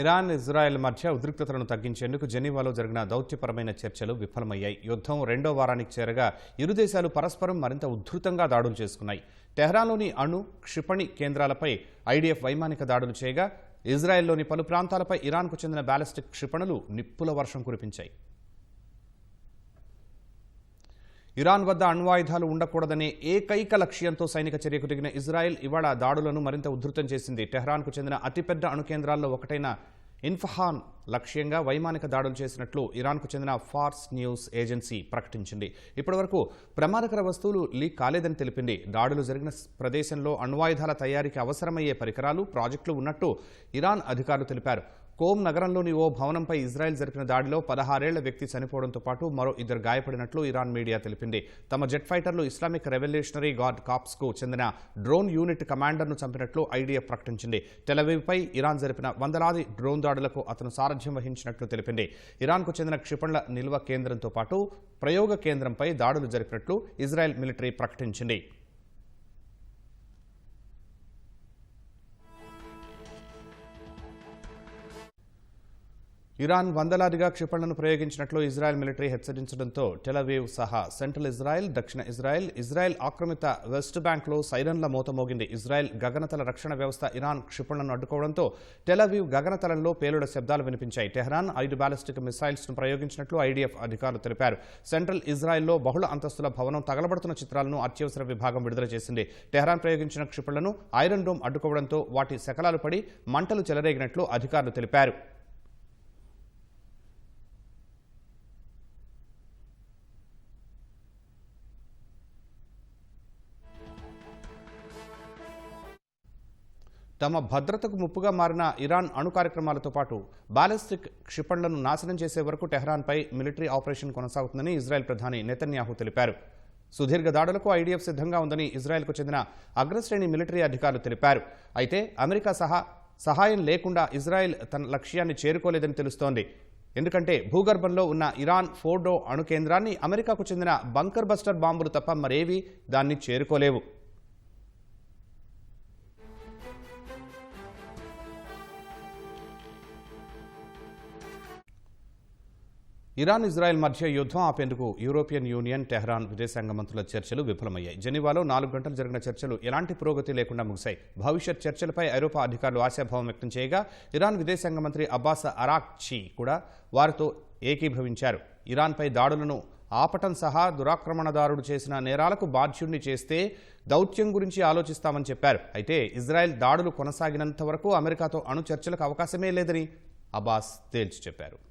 Iran Israel మధ్య ఉద్రిక్తతలను తగ్గించేందుకు జెనీవాలో జరిగిన దౌత్యపరమైన చర్చలు విఫలమయ్యాయి. యుద్ధం రెండో వారానికి చేరగా ఇరు దేశాలు పరస్పరం మరింత ఉధృతంగా దాడులు చేసుకున్నాయి. టెహ్రాన్లోని అణు క్షిపణి కేంద్రాలపై ఐడీఎఫ్ వైమానిక దాడులు చేయగా ఇజ్రాయెల్లోని పలు ప్రాంతాలపై ఇరాన్కు చెందిన బ్యాలిస్టిక్ క్షిపణులు నిప్పుల వర్షం కురిపించాయి. ఇరాన్ వద్ద అణ్వాయుధాలు ఉండకూడదనే ఏకైక లక్ష్యంతో సైనిక చర్యకు దిగిన ఇజ్రాయెల్ ఇవాళ దాడులను మరింత ఉధృతం చేసింది. టెహ్రాన్కు చెందిన అతిపెద్ద అణు కేంద్రాల్లో ఒకటైన ఇన్ఫహాన్ లక్ష్యంగా వైమానిక దాడులు చేసినట్లు ఇరాన్కు చెందిన ఫార్స్ న్యూస్ ఏజెన్సీ ప్రకటించింది. ఇప్పటివరకు ప్రమాదకర వస్తువులు లీక్ కాలేదని తెలిపింది. దాడులు జరిగిన ప్రదేశంలో అణ్వాయుధాల తయారీకి అవసరమయ్యే పరికరాలు ప్రాజెక్టులు ఉన్నట్టు ఇరాన్ అధికారులు తెలిపారు. కోమ్ నగరంలోని ఓ భవనంపై ఇజ్రాయెల్ జరిపిన దాడిలో పదహారేళ్ళ వ్యక్తి చనిపోవడంతో పాటు మరో ఇద్దరు గాయపడినట్లు ఇరాన్ మీడియా తెలిపింది. తమ జెట్ ఫైటర్లు ఇస్లామిక్ రెవల్యూషనరీ గార్డ్ కాప్స్కు చెందిన డ్రోన్ యూనిట్ కమాండర్ను చంపినట్లు ఐడిఎఫ్ ప్రకటించింది. టెలవీవ్పై ఇరాన్ జరిపిన వందలాది డ్రోన్ దాడులకు అతను సారథ్యం వహించినట్లు తెలిపింది. ఇరాన్కు చెందిన క్షిపణుల నిల్వ కేంద్రంతో పాటు ప్రయోగ కేంద్రంపై దాడులు జరిపినట్లు ఇజ్రాయెల్ మిలిటరీ ప్రకటించింది. ఇరాన్ వందలాదిగా క్షిపణులను ప్రయోగించినట్లు ఇజ్రాయెల్ మిలిటరీ హెచ్చరించడంతో టెలవీవ్ సహా సెంట్రల్ ఇజ్రాయెల్ దక్షిణ ఇజ్రాయెల్ ఇజ్రాయెల్ ఆక్రమిత వెస్ట్ బ్యాంక్లో సైరన్ల మోత మోగింది. ఇజ్రాయెల్ గగనతల రక్షణ వ్యవస్థ ఇరాన్ క్షిపణులను అడ్డుకోవడంతో టెలవీవ్ గగనతలంలో పేలుడ శబ్దాలు వినిపించాయి. టెహ్రాన్ ఐదు బ్యాలిస్టిక్ మిసైల్స్ను ప్రయోగించినట్లు ఐడీఎఫ్ అధికారులు తెలిపారు. సెంట్రల్ ఇజ్రాయెల్లో బహుళ అంతస్తుల భవనం తగలబడుతున్న చిత్రాలను అత్యవసర విభాగం విడుదల చేసింది. టెహరాన్ ప్రయోగించిన క్షిపణులను ఐరన్ డోమ్ అడ్డుకోవడంతో వాటి శకలాలు పడి మంటలు చెలరేగినట్లు అధికారులు తెలిపారు. తమ భద్రతకు ముప్పుగా మారిన ఇరాన్ అణు కార్యక్రమాలతో పాటు బాలిస్టిక్ క్షిపణులను నాశనం చేసే వరకు టెహ్రాన్పై మిలిటరీ ఆపరేషన్ కొనసాగుతుందని ఇజ్రాయెల్ ప్రధాని నెతన్యాహు తెలిపారు. సుదీర్ఘ దాడులకు ఐడీఎఫ్ సిద్ధంగా ఉందని ఇజ్రాయెల్కు చెందిన అగ్రశ్రేణి మిలిటరీ అధికారులు తెలిపారు. అయితే అమెరికా సహా సహాయం లేకుండా ఇజ్రాయెల్ తన లక్ష్యాన్ని చేరుకోలేదని తెలుస్తోంది. ఎందుకంటే భూగర్భంలో ఉన్న ఇరాన్ ఫోర్డో అణు కేంద్రాన్ని అమెరికాకు చెందిన బంకర్ బస్టర్ బాంబులు తప్ప మరేవి దాన్ని చేరుకోలేవు. ఇరాన్ ఇజ్రాయెల్ మధ్య యుద్ధం ఆపేందుకు యూరోపియన్ యూనియన్ టెహ్రాన్ విదేశాంగ మంత్రుల చర్చలు విఫలమయ్యాయి. జెనీవాలో నాలుగు గంటలు జరిగిన చర్చలు ఎలాంటి పురోగతి లేకుండా ముగిశాయి. భవిష్యత్ చర్చలపై ఐరోపా అధికారులు ఆశాభావం వ్యక్తం చేయగా ఇరాన్ విదేశాంగ మంత్రి అబ్బాస్ అరాక్చి కూడా వారితో ఏకీభవించారు. ఇరాన్పై దాడులను ఆపటం సహా దురాక్రమణదారుడు చేసిన నేరాలకు బాధ్యుణ్ణి చేస్తే దౌత్యం గురించి ఆలోచిస్తామని చెప్పారు. అయితే ఇజ్రాయెల్ దాడులు కొనసాగినంత వరకు అమెరికాతో అణు చర్చలకు అవకాశమే లేదని అబ్బాస్ తేల్చి చెప్పారు.